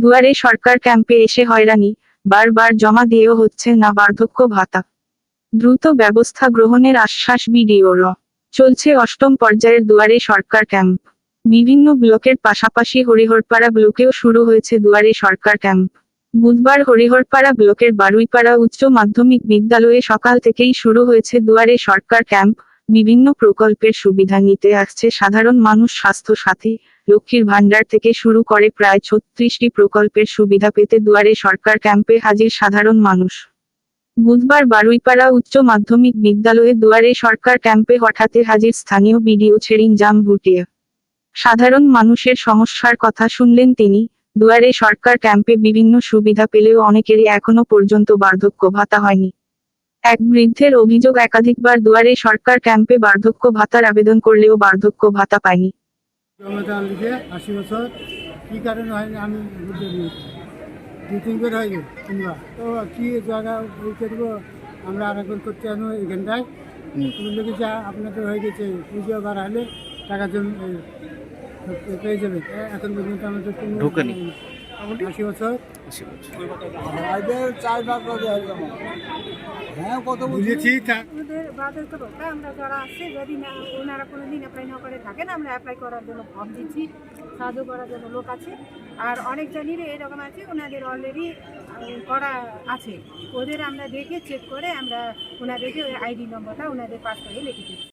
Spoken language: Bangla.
দুয়ারে সরকার ক্যাম্পে এসে হয়রানি, বারবার জমা দিয়েও হচ্ছে না বার্ধক্য ভাতা। দ্রুত ব্যবস্থা গ্রহণের আশ্বাস বিডিওর। চলছে অষ্টম পর্যায়ের দুয়ারে সরকার ক্যাম্প। বিভিন্ন ব্লকের পাশাপাশি হরিহরপাড়া ব্লকেও শুরু হয়েছে দুয়ারে সরকার ক্যাম্প। বুধবার হরিহরপাড়া ব্লকের বারুইপাড়া উচ্চ মাধ্যমিক বিদ্যালয়ে সকাল থেকেই শুরু হয়েছে দুয়ারে সরকার ক্যাম্প। বিভিন্ন প্রকল্পের সুবিধা নিতে আসছে সাধারণ মানুষ স্বাস্থ্য সাথী, লক্ষ্মীর ভান্ডার থেকে শুরু করে প্রায় ছত্রিশটি প্রকল্পের সুবিধা পেতে দুয়ারে সরকার ক্যাম্পে হাজির সাধারণ মানুষ। বুধবার বারুইপাড়া উচ্চ মাধ্যমিক বিদ্যালয়ে দুয়ারে সরকার ক্যাম্পে হঠাৎ হাজির স্থানীয় বিডিও ছেড়িং জাম ভুটিয়া সাধারণ মানুষের সমস্যার কথা শুনলেন তিনি, দুয়ারে সরকার ক্যাম্পে বিভিন্ন সুবিধা পেলেও অনেকেরই এখনও পর্যন্ত বার্ধক্য ভাতা হয়নি। এক বৃদ্ধের অভিযোগ একাধিকবার দুয়ারে সরকার ক্যাম্পে বার্ধক্য ভাতার আবেদন করলেও বার্ধক্য ভাতা পায়নি। আশি বছর। কী কারণে হয়নি? আমি দু তিনবার হয়ে গেছে তিনবার। তো কী জায়গা ওই করব আমরা আরেকবার করতে আনো এখানটায়। লিখেছে আপনাদের হয়ে গেছে পুজো বার হলে টাকা জমি পেয়ে যাবে। এখন পর্যন্ত আমাদের কোনো ঢোকেনি। আশি বছর? হ্যাঁ কত বুঝেছি তা ওদের বার্ধক্য ভাতা আমরা যারা আছে যদি না ওনারা কোনো দিন অ্যাপ্লাই না করে থাকেন আমরা অ্যাপ্লাই করার জন্য ফর্ম দিচ্ছি সাহায্য করার জন্য লোক আছে। আর অনেক জনেরই এরকম আছে ওনাদের অলরেডি করা আছে। ওদের আমরা দেখে চেক করে আমরা ওনাদেরকে আইডি নম্বরটা ওনাদের পাস করে লিখে দিচ্ছি।